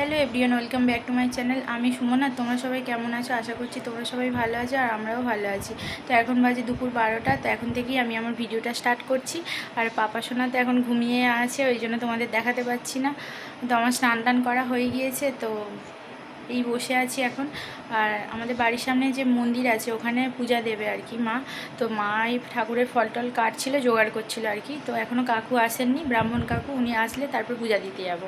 Hello everyone, welcome back to my channel. আমি সুমনা, তোমরা সবাই কেমন আছো? আশা করছি তোমরা সবাই ভালো আছো আর আমরাও ভালো আছি। তো এখন বাজে দুপুর বারোটা, তো এখন থেকেই আমি আমার ভিডিওটা স্টার্ট করছি। আর পাপা সোনা তো এখন ঘুমিয়ে আছে, ওই জন্য তোমাদের দেখাতে পাচ্ছি না। তো আমার স্নান টান করা হয়ে গিয়েছে, তো এই বসে আছি এখন। আর আমাদের বাড়ির সামনে যে মন্দির আছে, ওখানে পূজা দেবে আর কি মা। তো মা এই ঠাকুরের ফল টল কাটছিল, জোগাড় করছিল আর কি। তো এখনও কাকু আসেননি, ব্রাহ্মণ কাকু, উনি আসলে তারপর পূজা দিতে যাব।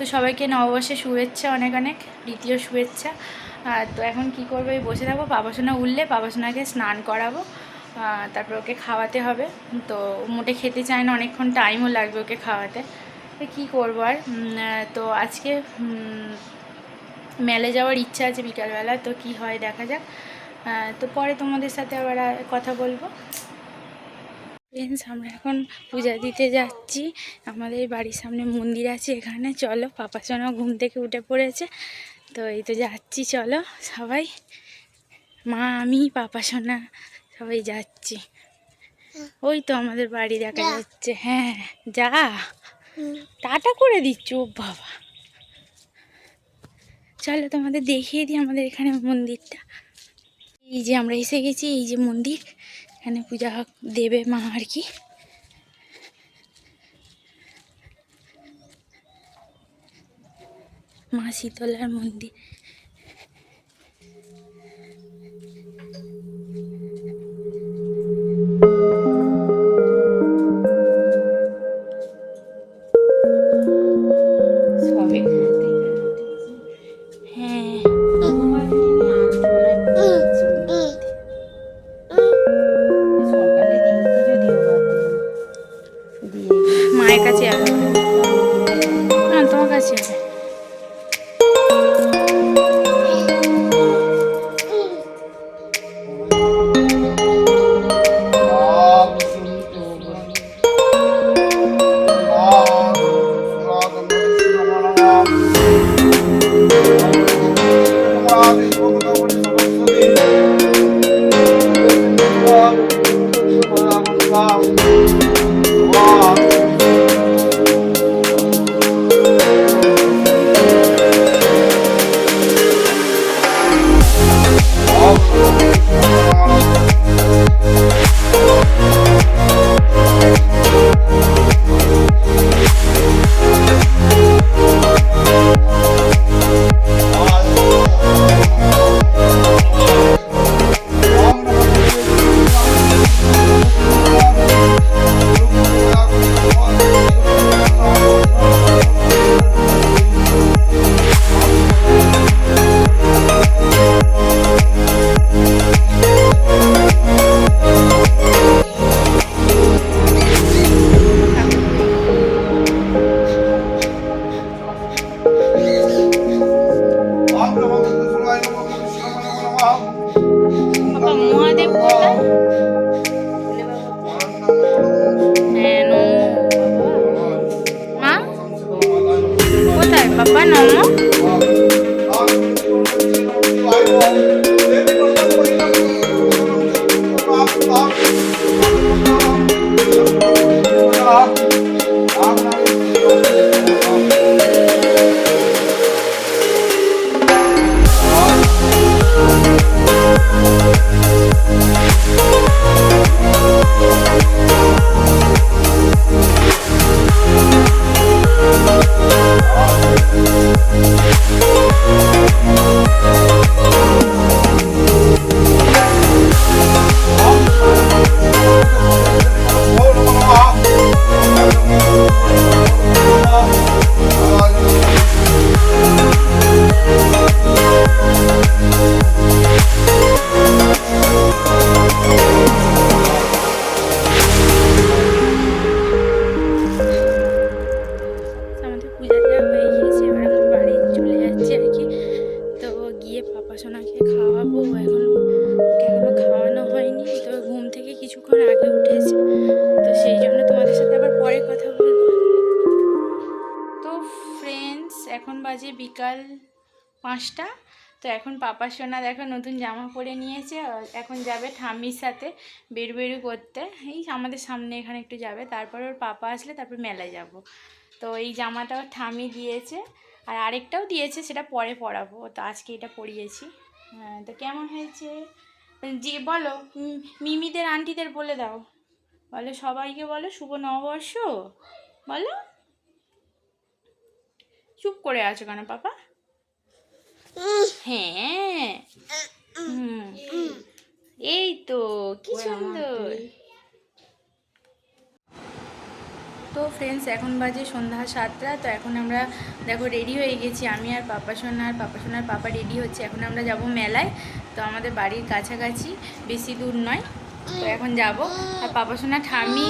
তো সবাইকে নববর্ষে শুভেচ্ছা, অনেক অনেক, দ্বিতীয় শুভেচ্ছা। তো এখন কি করব এই বসে থাকব পাপাসোনা উঠলে পাপাসোনাকে স্নান করাবো তারপর ওকে খাওয়াতে হবে। তো মোটে খেতে চায় না, অনেকক্ষণ টাইমও লাগবে ওকে খাওয়াতে। তো কী করব আর? তো আজকে মেলে যাওয়ার ইচ্ছা আছে বিকালবেলা, তো কি হয় দেখা যাক। তো পরে তোমাদের সাথে আবার কথা বলব। ফ্রেন্ডস আমরা এখন পূজা দিতে যাচ্ছি। আমাদের বাড়ির সামনে মন্দির আছে এখানে। চলো পাপা সোনা ঘুম থেকে উঠে পড়েছে। তো এই তো যাচ্ছি চলো সবাই। মা আমি পাপা সোনা সবাই যাচ্ছি। ওই তো আমাদের বাড়ি দেখা যাচ্ছে। হ্যাঁ যা। টাটা করে দিচ্ছ ও বাবা। চলো তোমাদের দেখিয়ে দিই আমাদের এখানে মন্দিরটা। এই যে আমরা এসে গেছি এই যে মন্দির। এখানে পূজা দেবে মা আর কি। মা শীতলার মন্দির। মায়ের কাছে যাবে? তোমার কাছে যাবে। বাজে বিকাল পাঁচটা। তো এখন পাপা সোনা দেখো নতুন জামা পরে নিয়েছে। এখন যাবে ঠাম্মির সাথে বেরু বেরু করতে। এই আমাদের সামনে এখানে একটু যাবে। তারপর ওর পাপা আসলে তারপর মেলায় যাব। তো এই জামাটা ওর ঠাম্মি দিয়েছে। আর আরেকটাও দিয়েছে, সেটা পরে পড়াবো তো আজকে এটা পড়িয়েছি হ্যাঁ তো কেমন হয়েছে? যে, বলো মিমিদের, আন্টিদের বলে দাও। বলো, সবাইকে বলো, শুভ নববর্ষ। বলো। চুপ করে আছো কেন পাপা? হ্যাঁ। এই তো কি সুন্দর। তো ফ্রেন্ডস এখন বাজে সন্ধ্যা সাতটা তো এখন আমরা দেখো রেডি হয়ে গেছি। আমি আর পাপা সোনা আর পাপা সোনার পাপা রেডি হচ্ছে। এখন আমরা যাব মেলায়। তো আমাদের বাড়ির কাছাকাছি বেশি দূর নয়। তো এখন যাব। আর পাপা সোনা ঠামি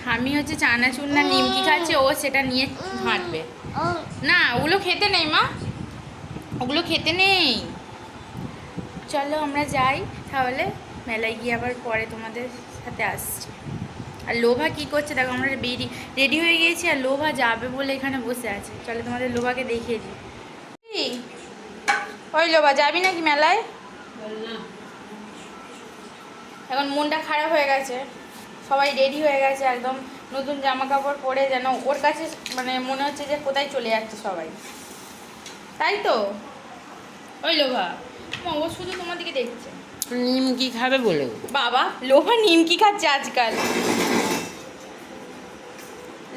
ঠামি হচ্ছে চানাচুর না নিমকি খাচ্ছে। ও সেটা নিয়ে হাঁটবে। না, ওগুলো খেতে নেই, মা। ওগুলো খেতে নেই। চলো আমরা যাই তাহলে। মেলায় গিয়ে আবার পরে তোমাদের সাথে আসছি। আর লোভা কি করছে? দেখো, আমরা বেরি রেডি হয়ে গিয়েছি আর লোভা যাবে বলে এখানে বসে আছে। চলো তোমাদের লোভাকে দেখিয়ে দিই। ওই লোভা, যাবি নাকি মেলায়? এখন মনটা খারাপ হয়ে গেছে। সবাই রেডি হয়ে গেছে, একদম নতুন জামা কাপড় পরে যেন ওর কাছে মানে মনে হচ্ছে যে কোথায় চলে যাচ্ছে সবাই। তাই তো? ওই লোভা ও শুধু তোমার দিকে দেখছে। নিমকি খাবে বলে? বাবা লোভা নিমকি খাচ্ছে আজকাল?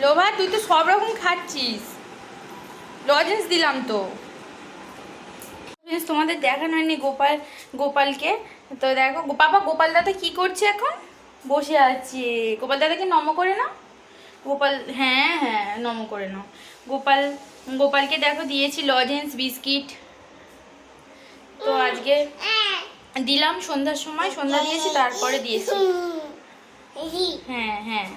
লোভা তুই তো সব রকম খাচ্ছিস। লজেন্স দিলাম তো। তোমাদের দেখানো হয়নি গোপাল গোপালকে। তো দেখো বাবা গোপাল দাদা কি করছে এখন? বসে আছি। গোপাল দাদাকে নম করে নাও। গোপাল হ্যাঁ হ্যাঁ নম করে নাও। গোপাল, গোপালকে দেখো দিয়েছি লজেন্স বিস্কিট। তো আজকে দিলাম সন্ধ্যার সময়, সন্ধ্যা দিয়েছি, তারপরে দিয়েছি। হ্যাঁ হ্যাঁ।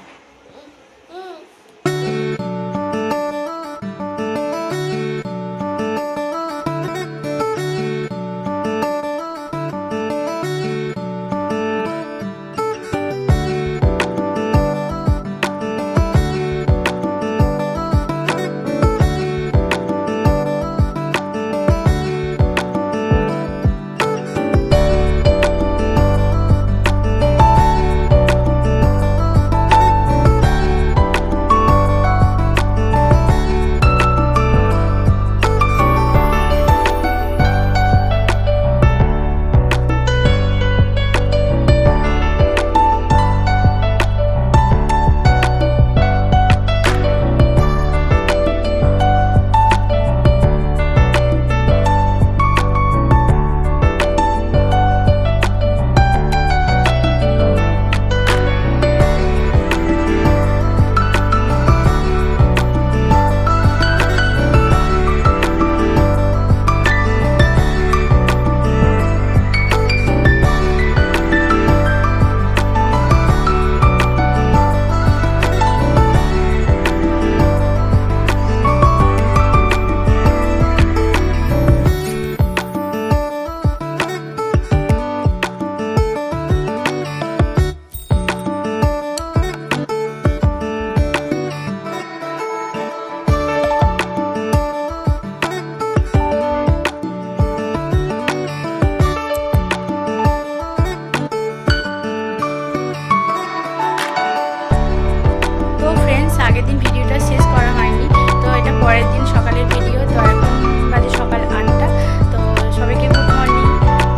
আগের দিন ভিডিওটা শেষ করা হয়নি। তো এটা পরের দিন সকালের ভিডিও। তো এখন বাজে সকাল আটটা। তো সবাইকে গুড মর্নিং।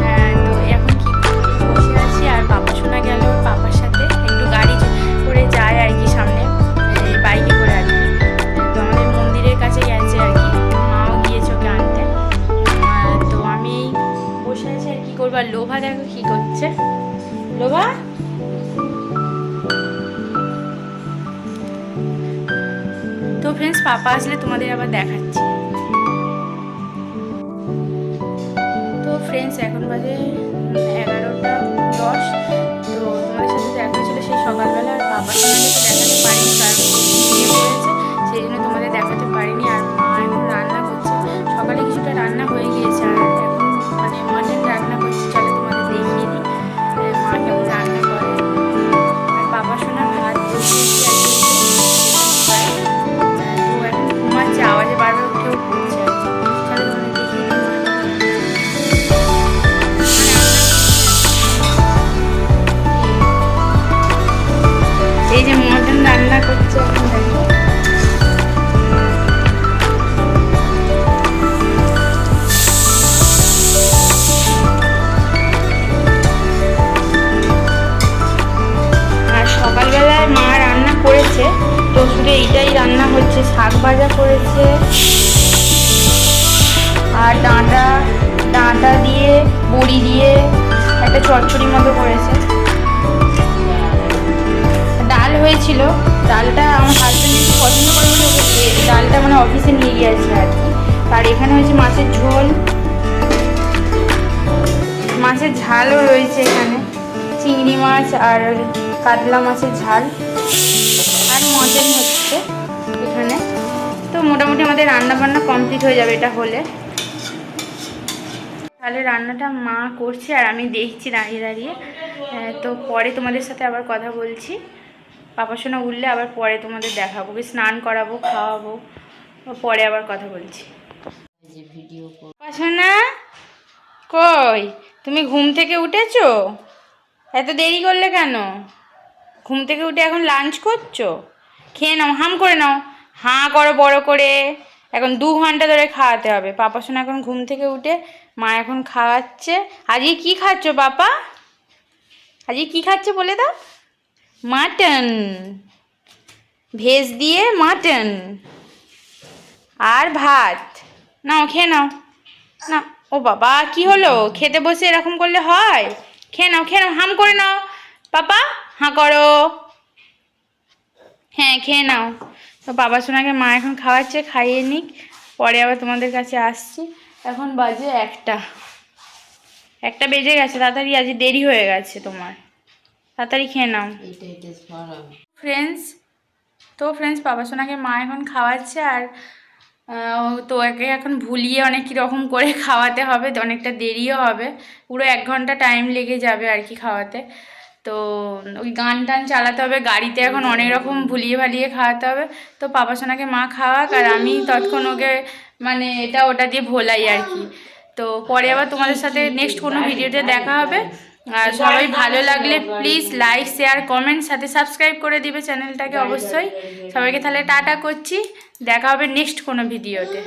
তো এখন কি বসে আছি আর পাপা শোনা গেল। পাপার সাথে একটু গাড়ি করে যায় আর কি সামনে। বাইকে করে আর কি। তো আমাদের মন্দিরের কাছে গেছে আর কি। মাও গিয়েছে ওকে আনতে। তো আমি বসে আছি আর কি করব? আর লোভা দেখো কি পাপা আসলে তোমাদের আবার দেখাচ্ছি। তো ফ্রেন্ডস এখন বাজে এগারোটা দশ। তো তোমাদের সাথে দেখা হয়েছিল সেই সকালবেলা, আর পাপা তোমাদেরকে দেখাতে পারিনি, কারণ ভাজা করেছে। আর ডাঁটা ডাঁটা দিয়ে, বড়ি দিয়ে একটা চচ্চড়ি মতো করেছে। ডাল হয়েছিল। ডালটা আমার হাজব্যান্ড একটু পছন্দ করে বলে ডালটা মানে অফিসে নিয়ে গিয়েছে আর কি। আর এখানে হয়েছে মাছের ঝোল। মাছের ঝালও রয়েছে এখানে। চিংড়ি মাছ আর কাতলা মাছের ঝাল। আর মটন হচ্ছে। এখানে। তো মোটামুটি আমাদের রান্না বান্না কমপ্লিট হয়ে যাবে এটা হলে। তাহলে রান্নাটা মা করছে আর আমি দেখছি দাঁড়িয়ে দাঁড়িয়ে। আহ, তো পরে তোমাদের সাথে আবার কথা বলছি। পাপা সোনা উঠলে আবার পরে তোমাদের দেখাবো। স্নান করাবো খাওয়াবো পরে আবার কথা বলছি। পাপা কই? তুমি ঘুম থেকে উঠেছো? এত দেরি করলে কেন? ঘুম থেকে উঠে এখন লাঞ্চ করছ? খেয়ে নাও, হাম করে নাও। হাঁ করো, বড় করে। এখন দু ঘণ্টা ধরে খাওয়াতে হবে। পাপা শোনা এখন ঘুম থেকে উঠে মা এখন খাওয়াচ্ছে। আজকে কি খাচ্ছ পাপা? আজকে কি খাচ্ছে বলে দাও? মাটন। ভেজ দিয়ে মাটন। আর ভাত। নাও, খেয়ে নাও। না, ও বাবা, কি হলো? খেতে বসে এরকম করলে হয়? খেয়ে নাও খেয়ে নাও, হাম করে নাও। পাপা, হাঁ করো। হ্যাঁ খেয়ে নাও। তো বাবা সোনাকে মা এখন খাওয়াচ্ছে খাইয়ে নিক। পরে আবার তোমাদের কাছে আসছি। এখন বাজে একটা। একটা বেজে গেছে তাড়াতাড়ি আজ দেরি হয়ে গেছে তোমার। তাড়াতাড়ি খেয়ে নাও। ফ্রেন্ডস তো ফ্রেন্ডস বাবা সোনাকে মা এখন খাওয়াচ্ছে আর তো একে এখন ভুলিয়ে অনেক কীরকম করে খাওয়াতে হবে অনেকটা দেরিও হবে। পুরো এক ঘণ্টা টাইম লেগে যাবে আর কি খাওয়াতে। তো ওই গান টান চালাতে হবে, গাড়িতে এখন অনেক রকম ভুলিয়ে ভালিয়ে খাওয়াতে হবে। তো বাবা সোনাকে মা খাওয়াক আর আমি তৎক্ষণ ওকে মানে এটা ওটা দিয়ে ভোলাই আর কি। তো পরে আবার তোমাদের সাথে নেক্সট কোনো ভিডিওতে দেখা হবে। আর সবাই ভালো লাগলে প্লিজ লাইক শেয়ার কমেন্ট সাথে সাবস্ক্রাইব করে দিবে চ্যানেলটাকে অবশ্যই। সবাইকে তাহলে টাটা করছি। দেখা হবে নেক্সট কোনো ভিডিওতে